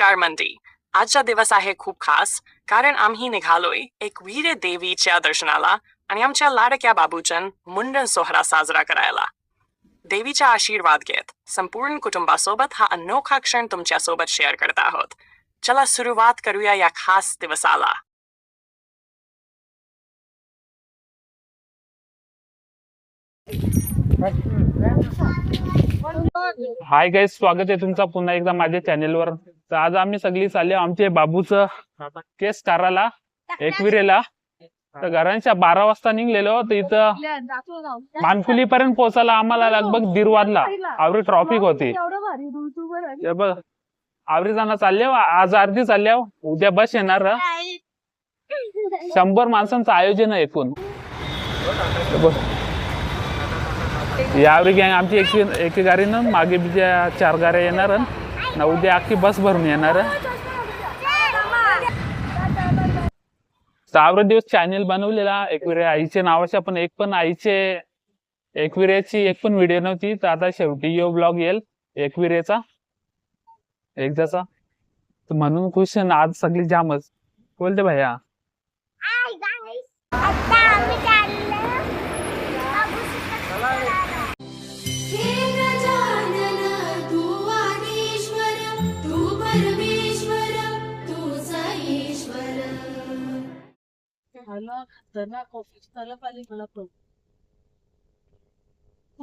नमस्कार मंडी आजचा दिवस आहे खूप खास कारण आम्ही निघालोय एक वीर देवीच्या दर्शनाला आणि आमच्या लाडक्या बाबूचन मुंडन सोहरा साजरा करायला. देवीचा आशीर्वाद घेत संपूर्ण कुटुंबासोबत हा अनोखा क्षण तुमच्यासोबत शेअर करत आहोत. चला सुरुवात करूया या खास दिवसाला. हाय गाईज स्वागत आहे तुमचा पुन्हा एकदा माझ्या चॅनेलवर तर आज आम्ही सगळी चालले आमचे बाबूचं केस काराला एकविरेला. तर घरांच्या बारा वाजता निघलेलो तर इथं मानकुली पर्यंत पोहोचायला आम्हाला लगभग दीड वाजला आवरी ट्रॉफिक होती. हे बघ आवरी जाणं चालले आज अर्धी चालल्या उद्या बस येणार. शंभर माणसांचं आयोजन आहे एकूण. हे बघ. यावरी गँग आमची एक एके गाडीनं मागे बिच्या चार गाड्या येणार ना उद्या अख्खी बस भरून येणार सहावर दिवस चॅनेल बनवलेला एकविरे आईच्या नावाच्या पण एक पण आईचे एकविरेची एक पण व्हिडिओ नव्हती. तर आता शेवटी यो ब्लॉग येईल. एकविरेचा एकदाचा. म्हणून खुश आज सगळी जामच. बोलते भैया.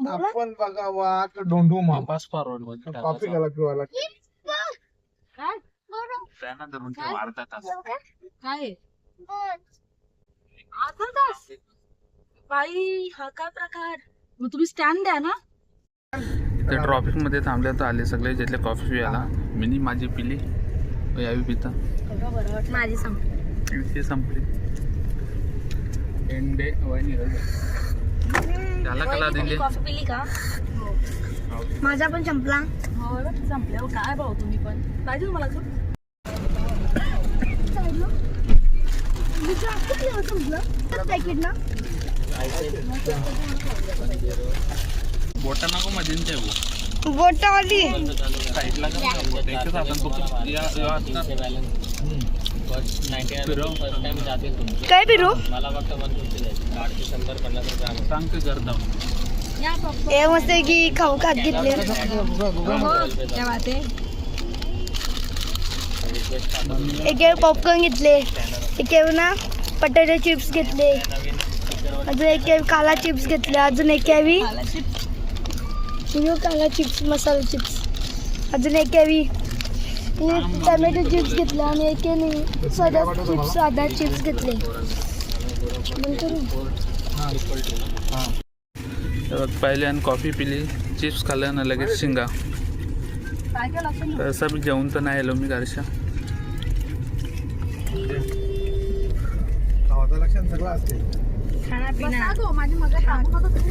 आपण बघावा का डोंडू मामा कॉफी घाला पिवायला काय? अर्धा तास. बाई हा काय प्रकार? मग तुम्ही स्टँड द्या ना. ते ट्रॉफिकमध्ये थांबले तर आले सगळे जिथले कॉफी पियाला मिनी माझी पिली. यावी पिता. माझी संपली. संपली. एंडे त्याला कला दिली? कॉफी पिली का? माझा पण संपला. हो संपल्यावर काय भाऊ तुम्ही पण? पाहिजे तुम्हाला का? पॅकेट ना बोटा नको मध्ये ठेवू. बोटावाली फक्त. काय पिरू? सांग ते करता हे मस्त की खाऊ खात घेतले. एक पॉपकॉर्न घेतले. एक ना पटॅटो चिप्स घेतले. अजून एक काला चिप्स घेतले. अजून एक यावी काला चिप्स मसाला चिप्स अजून एक यावी टमॅटो चिप्स घेतले आणि एक नाही साधा चिप्स साधा चिप्स घेतले. नंतर तर पहिले आणि कॉफी पिली चिप्स खाल्लं ना लगेच शिंगा. असं मी जेवण तर नाही आलो मी घरच्या.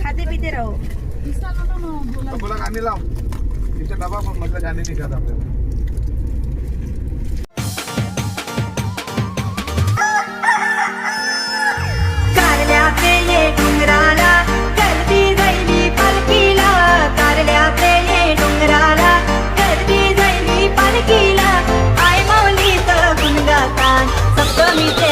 खाते पिते राहू. डबा पण मधल्या गाणी निघत आपल्याला. আমি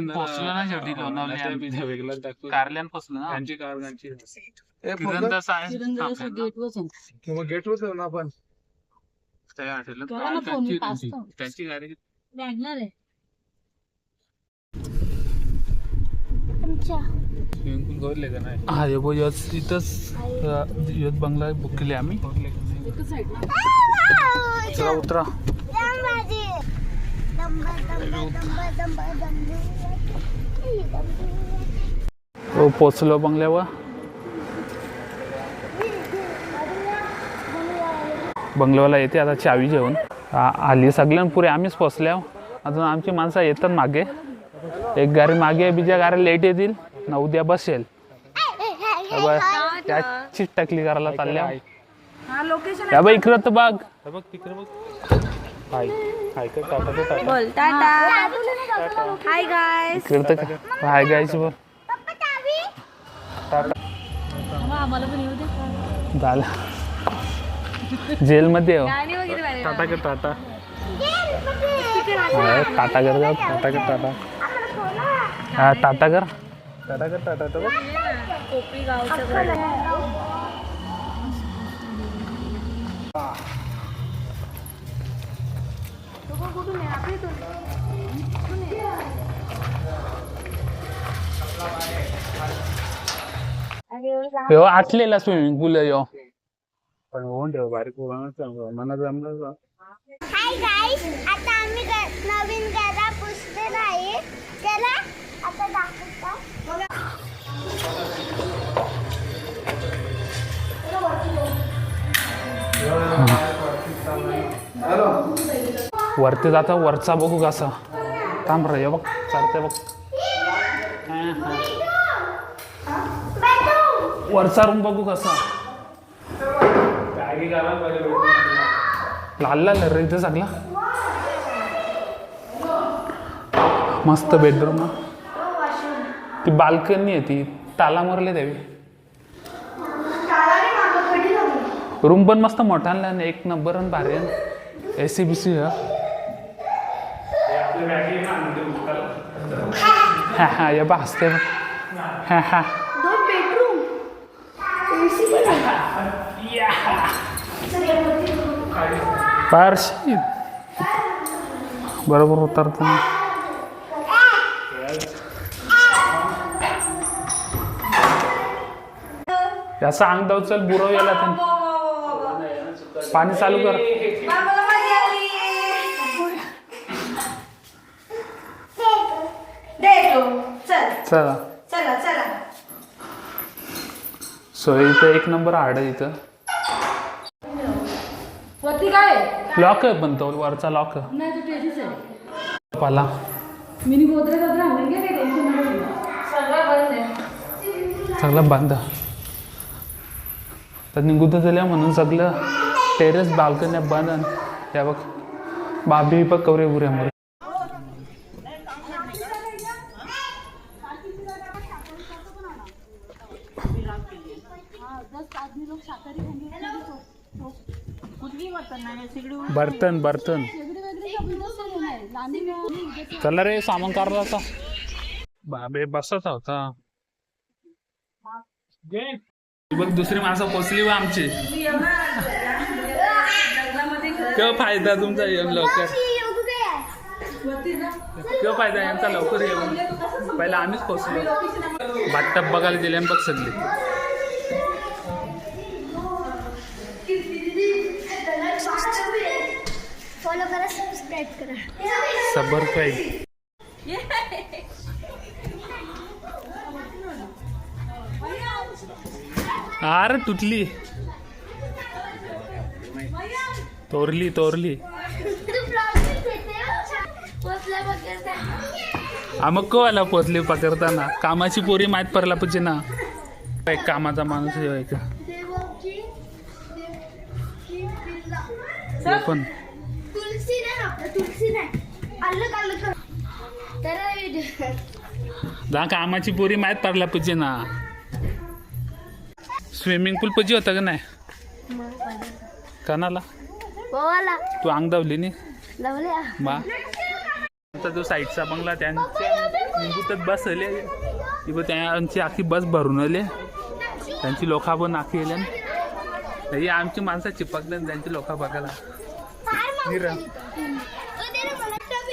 ना. पोचलो ना शेवटी लोणावले कारल्यान पोचलो ना. हे फिरंदा फक्त- सायन्स गेट किंवा जाऊ ना आपण? करा ना फोन. त्यांची गाडी लागणार आहे. आमच्या हा हे बघ यच इथंच अं, यच बंगला बुक केली आम्ही. चला उतरा. हो पोचलो बंगल्यावर. बंगल्यावाला येते आता चावी घेऊन. आ- आली सगळ्यां पुरे आम्हीच पोचल्या अजून आमची माणसं येतात मागे. एक गाडी मागे बिजा गाड्या लेट येतील. ना उद्या बसेल. बघ, त्याची टाकली करायला चालल्या या बघ इकडं तर बघ. हाय हाय कर टाटा तर टाटा. बोल टाटा. हाय गाय इकडं तर हाय बोल. आम्हाला पण येऊ दे. झालं. जेलमध्ये हो. गाणी वगैरे भारी टाटा कर टाटा. हा, टाटा कर टाटा कर टाटा. हा टाटा कर. टाटा कर टाटा तर बघ कोपरी गावचं घर. ह्यो आटलेला स्विमिंग पूल आहे ह्यो पण होऊन ठेव बारीक मनात जमलं हाय गाईस आता आम्ही ग- नवीन गदा पुसलेला आहे. त्याला आता दाखवता. वरती जाता वरचा बघू कसा. थांब रे बघ चालते बघ. वरचा रूम बघू कसा. लाल लाल रे इथे चांगला. मस्त बेडरूम ती बाल्कनी आहे ती ताला मरले द्यावी रूम पण मस्त मोठा एक नंबर आणि भारी ए सी बी सी हा हा या बा हसते. हा हा दोन बेडरूम एसी पण पारशी बरोबर उतरतो. याचा अंग दाव चल बुरव याला त्यानं. पाणी चालू कर चला. चला चला. सो इथं एक नंबर हाड आहे इथं. वरती काय आहे? लॉक आहे पण तो वरचा लॉक आहे. नाही तो टेरेस आहे. पाला. मिनी गोदरेज टेन्शन नाही सगळं बंद आहे. सगळं बंद. तर निघून झाल्या म्हणून सगळं. टेरेस बाल्कन्या बंद. आणि त्या बघ. बाबी बघ कवरे उरे मोरे बर्तन बर्तन. चला रे सामान काढला होता बाबे बसत होता. बघ दुसरी माणसं पोचली व आमची. केव्हा फायदा तुमचा येऊन लवकर? केव्हा फायदा यांचा लवकर येऊन पहिला आम्हीच पोचलो. बाटप बघायला गेले आणि बघ सगळी. फॉलो करा सबस्क्राईब करा. सबर पाहिजे अरे तुटली. तोरली तोरली. हा मग कोवाला पोचली पकडताना? कामाची पोरी माहीत पडला पाहिजे ना. एक कामाचा माणूस पण. तुलसी नाही. अल्लग अल्लग तर जा कामाची पोरी माहीत पडला पाहिजे ना. स्विमिंग पूल पाहिजे होता का नाही? कणाला बोला. तू अंग दावली नी? लावल्या बा. जो साईडचा बंगला त्यांच्या निंबूतच बस आले इथं त्यांची आखी बस भरून आले. त्यांची लोका पण आखी ही आमची माणसं चिपकले त्यांची लोका बघायला. निरा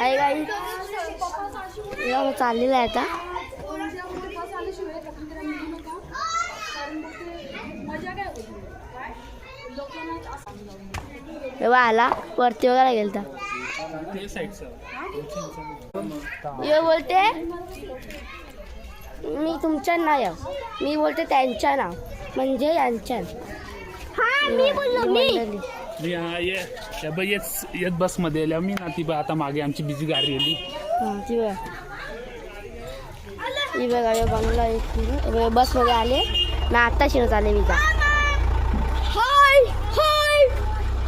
हाय गाई चाललेलं आहे आता. तेव्हा आला. वरती वगैरे गेलता. बोलते मी तुमच्या नाव. मी बोलते त्यांच्या नाव. म्हणजे यांच्या. मी बोललो मी. मी हा ये येत बसमध्ये आल्या. मी ना ती बघ आता मागे आमची बिजी गाडी आली. ती बघा. ती बघा यो बंगला बसमध्ये आले. ना आता शिरत आले मी हाय हाय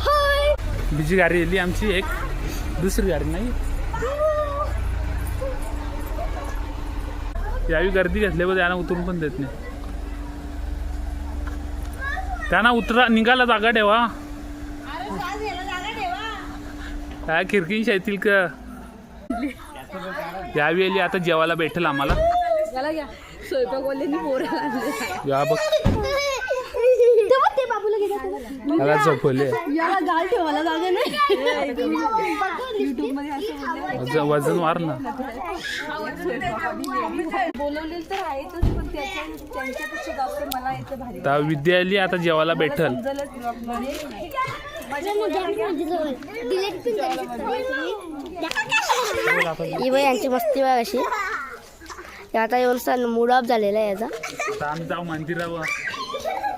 हाय. बिजी गाडी आली आमची एक. दुसरी गाडी नाही. यावी गर्दी घेतली बघ त्यांना उतरून पण देत नाही. त्यांना उतरा निघाला जागा ठेवा. काय खिरकीन शेतील का? यावी आली आता जेवायला भेटेल आम्हाला. या बघ. त्याला झोपवले. वजन- वार ना. मला भारी आता विद्या आली आता जेवायला भेटल. ही बाई यांची मस्ती बघ अशी. आता येऊन मूड ऑफ झालेला आहे याचा. आता आम्ही जाऊ मंदिरावर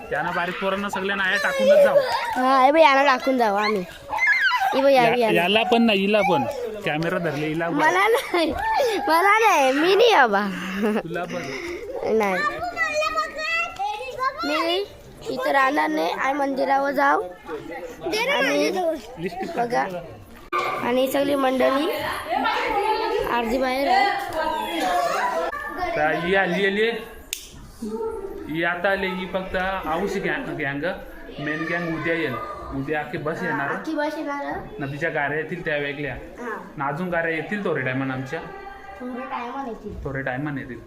त्यांना बारीक पोरांना सगळ्यांना आया टाकूनच जाऊ. हा बाई यांना टाकून जाऊ आम्ही. याला पण नाही हिला पण. कॅमेरा धरले हिला पण. मला नाही. मला नाही. मी नाही बाबा. तुला पण. नाही. मी इथं राहणार नाही. आणि मंदिरावर जाऊ. आणि बघा. आणि सगळी मंडळी अर्धी बाहेर आहे ही आली आली. ही आता आली ही फक्त आऊशी गँग गँग मेन गँग उद्या येईल. उद्या अख्खी बस येणार. नदीच्या गाड्या येतील त्या वेगळ्या. हा. ना अजून गाड्या येतील थोडे टायमान आमच्या. थोडे टायमान येतील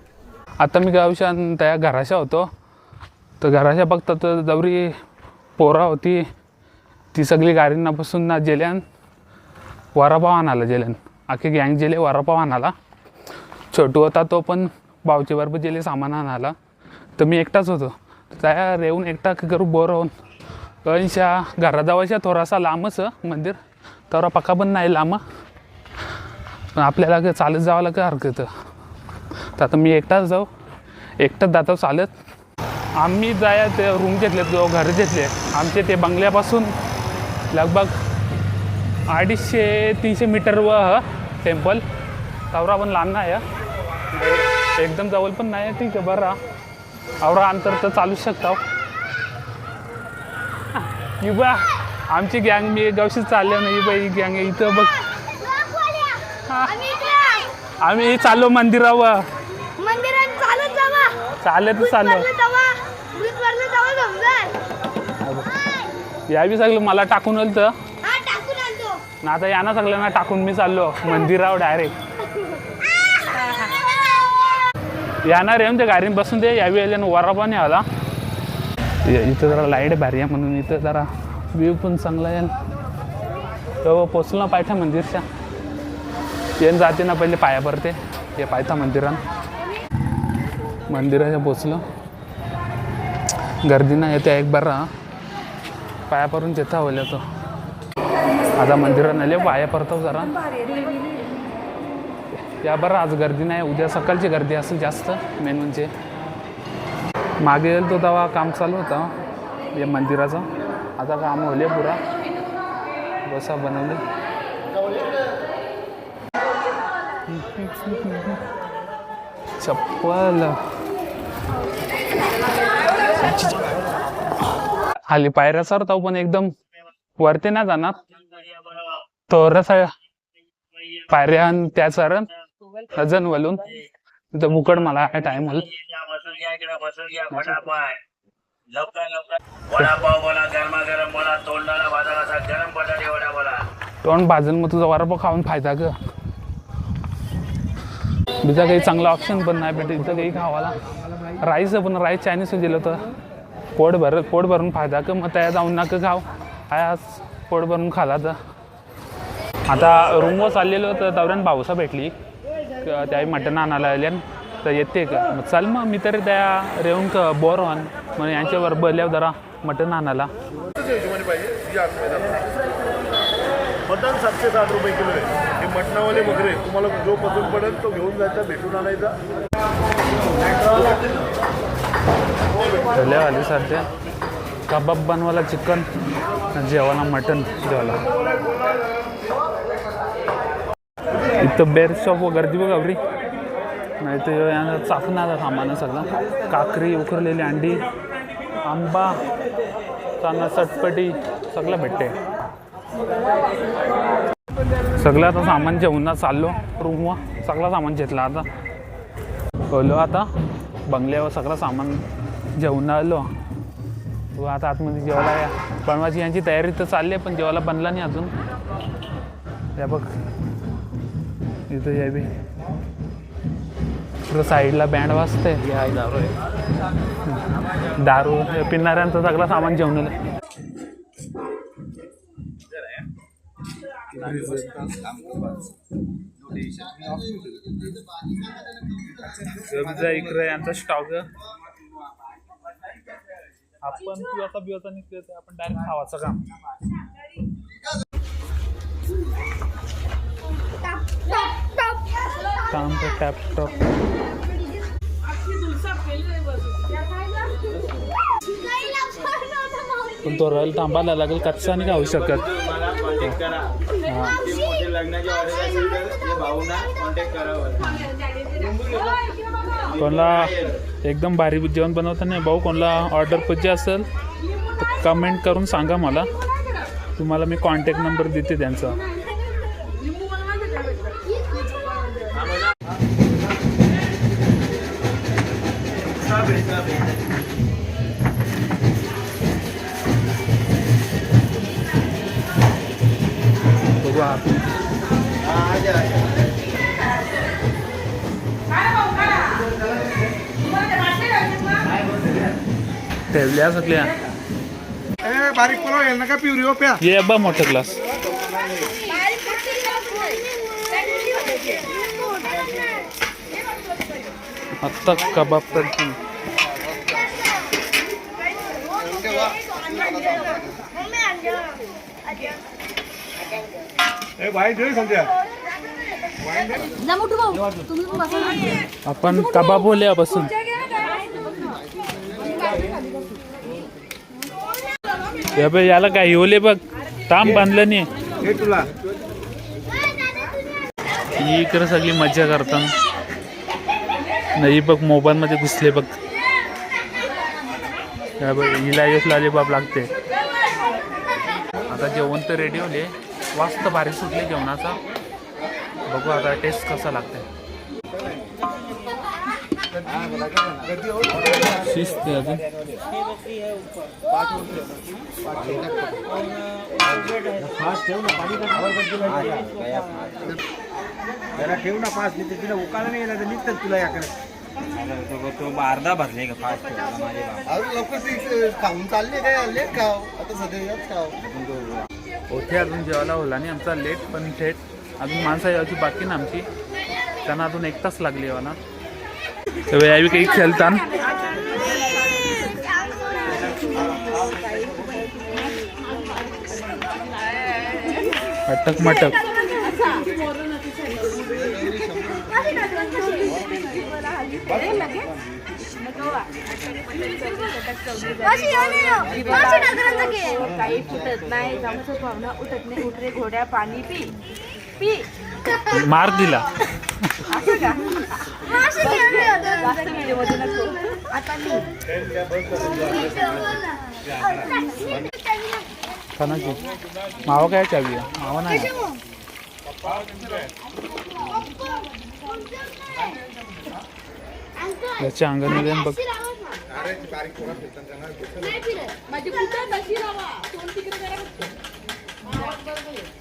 आता मी गावच्या त्या घराशा होतो. तर घराच्या बघता तर जवरी पोरा होती. ती सगळी गाडींना बसून ना जेल्यान वरापाव आणाला जेल्यान. अख्खे गँग जेले वरापाव आणाला छोटू होता तो पण बावचे बरोबर जेले सामान आणाला तर मी एकटाच होतो. त्या रेवून एकटा करू बोर होऊन अंशा घराजवळच्या थोडासा लांबच मंदिर. तेवढा पक्का पण नाही लांब. पण आपल्याला चालत जावं काय हरकत. तर आता मी एकटाच जाऊ. एकटाच जातो चालत. आम्ही जाया ते रूम घेतले जो घर घेतले. आमचे ते बंगल्यापासून लगभग अडीचशे तीनशे मीटर व टेम्पल तवरा पण लहान नाही आहे. एकदम जवळ पण नाही ठीक आहे बरं आवडा अंतर तर चालूच शकता. बा आमची गँग मी गावशीच चालले नाही बाई गँग इथं बघ. आम्ही चाललो मंदिरावर. चालत जावा. यावी सगळं मला टाकून आलं ना आता याना सगळ्यांना टाकून मी चाललो. मंदिरावर डायरेक्ट याणार आहे त्या गाडीत बसून दे यावी आल्या वरा पण आला इथं जरा लाइट भारी आहे म्हणून इथं जरा व्ह्यू पण चांगला येईल तो पोचलो ना पायथा मंदिरच्या. येऊन जाते ना पहिले पाया पडते हे पायथा मंदिरात मंदिराच्या पोचलो. गर्दी नाही येते एक बरा पाया पडून तिथं हवल्या तो आता मंदिरात नेले पाया परतो जरा. या बरं आज गर्दी नाही उद्या सकाळची गर्दी असेल जास्त मेन म्हणजे. मागे येईल तो तेव्हा काम चालू होता या मंदिराचं. आता काम होले पुरा. बसा बनवले. चप्पल. खाली पायऱ्या सरताव पण एकदम वरती नाही जाणार. तर पायऱ्या आणि त्या सरण अजून वलून. तिथं बुकड मला टाइम होईल. तोंड भाजून मग तुझा वडापाव खाऊन फायदा ग. दुसरा काही चांगला ऑप्शन पण नाही भेटत इथं काही खावाला. राईस पण राईस चायनीज दिलं होतं. पोट भर पोट भरून फायदा का मग त्या जाऊन नका खाव आज पोट भरून खाला तर. आता रूमवर चाललेलो तर दौऱ्यान भाऊसा भेटली. त्याही त्यावेळी मटण आणायला आल्यान तर येते का? मग चल मग मी तरी त्या रेवून का बोर व्हान मग यांच्यावर बल्यावर जरा मटण आणायला. मटण सातशे साठ रुपये किलो आहे. हे मटणावाले वगैरे तुम्हाला जो पसंत पडेल तो घेऊन जायचा भेटून आणायचा. आली सध्या कबाब बनवायला चिकन जेवायला मटन जेवायला. इथं बेर शॉप गर्दी बघ अवरी नाही तर यांना चाकणाचं सामान सगळं. काकरी उकरलेली अंडी आंबा चांगला चटपटी सगळं भेटते. सगळं आता सामान जेवणात चाललो. रूमवर सगळं सामान घेतला आता. बोलो आता. बंगल्यावर सगळं सामान जेवण आलो. व आता आतमध्ये जेवायला या. बनवायची यांची तयारी तर चालली आहे पण जेवायला बनला नाही अजून. या बघ. इथं या बी. पुढं साईडला बँड वाजते दारू. हे पिणाऱ्यांचं सगळं सामान जेवण इकडे यांचा स्टॉक. आपण पिवाचा बिवाचा निघतोय ते आपण डायरेक्ट खावाचं काम. काम तर टॅप स्टॉप पण तो रॉयल थांबायला लागेल कच्चा नाही खाऊ शकत? हा. कोणाला एकदम भारी जेवण बनवताना भाऊ कोणाला ऑर्डर पाहिजे असेल तर कमेंट करून सांगा मला. तुम्हाला मी कॉन्टॅक्ट नंबर देते त्यांचा. बघू आपण. ठेवल्या सगळ्या ए बारीक पुलाव नका पिवरी हो प्या. ये अब्बा मोठा ग्लास. आत्ता कबाब करतील ए भाई दे संध्या. आपण कबाब बोलूया बसून या बे, याला काय येवले बघ ताम बांधलं नाही. हे तुला. ही इकडे सगळी मजा करतात नाही बघ मोबाईल मध्ये घुसले बघ. हिला एक लॉलीपॉप लागते. आता जेवण तर रेडी होले वास्त भारी सुटले जेवणाचा. बघू आता टेस्ट कसा लागते शिस्त आहे अजून. जरा ठेव ना पाच लिटर तिला उकाळा नाही तर निघतात तुला याकडे. अर्धा भरले का फास्ट अजून लवकर खाऊन चालले काय? लेट खाव आता सध्या खाव अजून जेवायला होला आणि आमचा लेट पण थेट अजून माणसं यायची बाकी ना आमची. त्यांना अजून एक तास लागली मला. यावी काही खेळतान? अटक मटक. काही फुटत नाही. जाऊचं पाहुणा उठत नाही. उठरे घोड्या पाणी पी. मार दिला. कोणाची मावा काय चावी आहे? मावा नाही. याच्या अंगणमध्ये बघ.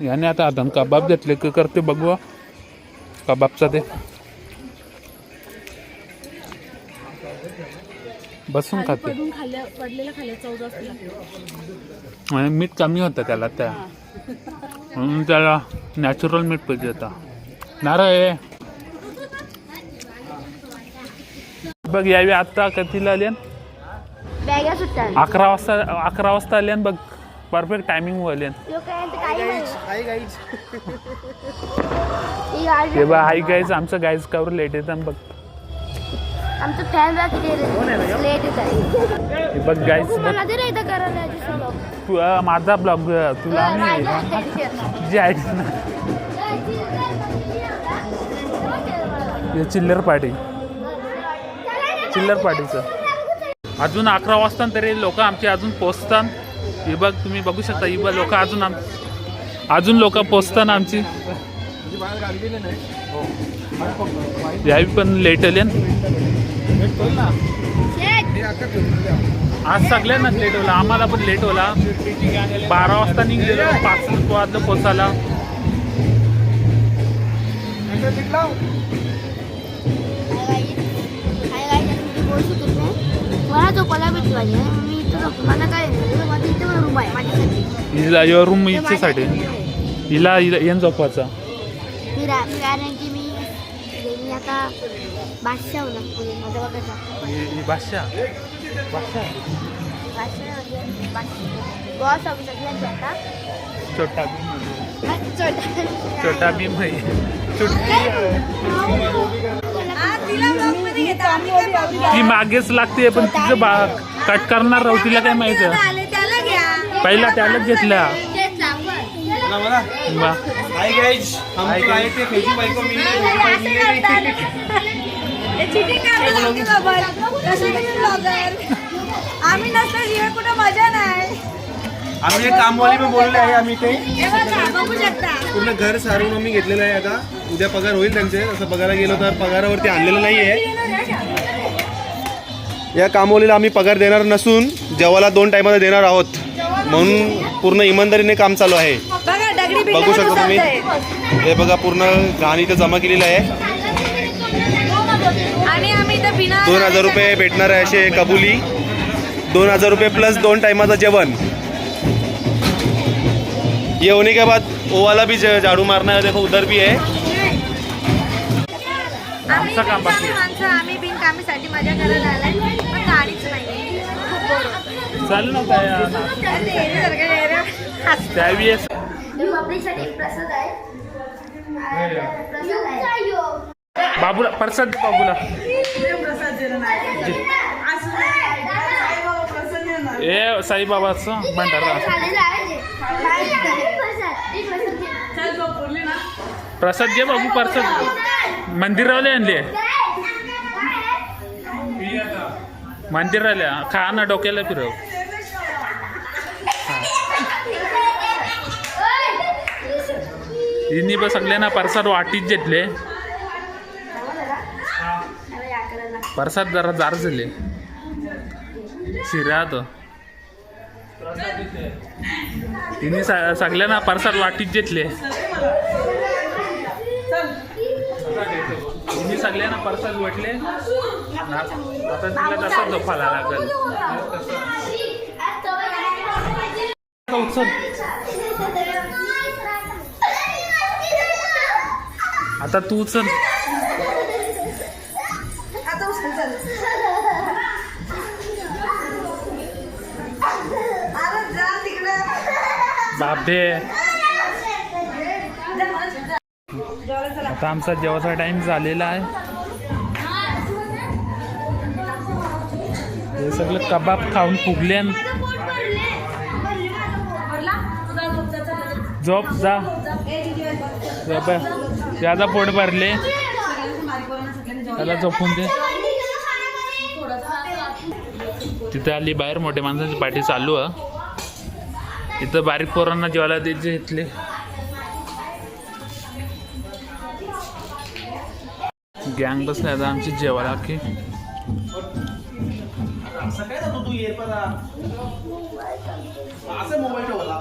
याने आता आदम कबाब घेतले की करते बघू. कबाबचा ते? बसून खाते. आणि मीठ कमी होतं त्याला त्या. म्हणून त्याला नॅचरल मीठ पाहिजे होता. नारळ बघ यावी आता कितीला आले बॅगा सुट्टा अकरा वाजता अकरा वाजता आले बघ परफेक्ट टायमिंग आले ते बघ हाय गाईज आमचं गाईज कावर लेट येतात बघ आमचं फॅन बॅग लेट येत आहे हे बघ गाईज बघ. तू अं, माझा ब्लॉग तुला attention. जी आहे ना हे चिल्लर पार्टी चिल्लर पार्टीचं. अजून अकरा वाजता तरी लोक आमची अजून पोचतात. ही बघ तुम्ही बघू शकता ही बघ लोक अजून आम अजून लोक पोचतात आमची. यावी पण लेट आले. आज सगळ्यांनाच लेट होला आम्हाला पण लेट होला. बारा वाजता निघलेलो पाच वाजलं पोचायला. मला झोपायला भेटली पाहिजे मी इथं झोपतो मला काय? माझं इथं रूम आहे माझ्यासाठी. हिला यो रूम इच्छेसाठी. हिला हिला येन झोपवायचा मी रा- कारण की मी मी आता बादशाह होणार पुढे माझा बघायचा ही ही भाषा भाषा बादशाह म्हणजे बादशाह. बॉस ऑफ सगळ्यांचे आता. छोटा छोटा छोटा भीम है. छोटी ती मागेच लागते पण तिचं बा कट करणार राहू तिला काय माहीत पहिला त्यालाच घेतल्या. आम्ही नसल्याशिवाय कुठं मजा नाही. आम्ही कामवाली में बोलले आहे आम्ही ते पूर्ण घर सारून आम्ही घेतलेलं आहे आता. उद्या पगार होईल त्यांचे. असं बघायला गेलो तर पगारावरती आणलेलं नाही आहे या कामवालीला आम्ही पगार देणार नसून जेवायला दोन टायमाला देणार आहोत. म्हणून पूर्ण इमानदारीने काम चालू आहे. बघा शकता तुम्ही. हे बघा पूर्ण घाण इथं जमा केलेलं आहे. दोन हजार रुपये भेटणार आहे असे कबुली. दोन हजार रुपये प्लस दोन टाइमाचं जेवण. ये होने के बाद वो वाला भी ज- झाड़ू मारना है देखो उधर भी है। आमचं काम बाकी आहे. माणसं आम्ही बिनकामीसाठी मजा करायला आलाय. पण गाडीच नाही खूप बोर होतं. चालेल ना काय अरे ते येण्यासारखं नाही रे. हस- त्यावेळेस आपल्यासाठी प्रसाद आहे. बाबूला प्रसाद बाबूला. ए साईबाबाचं भंडारा प्रसाद घे बाबू प्रसाद. मंदिरावले आणले. मंदिराला खा ना डोक्याला फिरव. हिनी बस सगळ्यांना प्रसाद वाटीत घेतले. प्रसाद जरा जार झाले. शिरा तो. तिने स- सगळ्यांना प्रसाद वाटीत घेतले तिने सगळ्यांना प्रसाद वाटले ना- आता तिला तसा झोपायला लागल. आता तू उचल. आता उचल चल. अरे जा तिकडं. बापे आता आमचा जेवायचा टाइम झालेला आहे. हे सगळं कबाब खाऊन फुगले झोप जा. याचा पोट भरले. त्याला झोपून दे. तिथे आली बाहेर मोठ्या माणसांची पाठी चालू आहे. इथं बारीक पोरांना जेवायला द्यायचे इथले गँग बसले आता आमची जेवायला की मोबाईल ठेवला.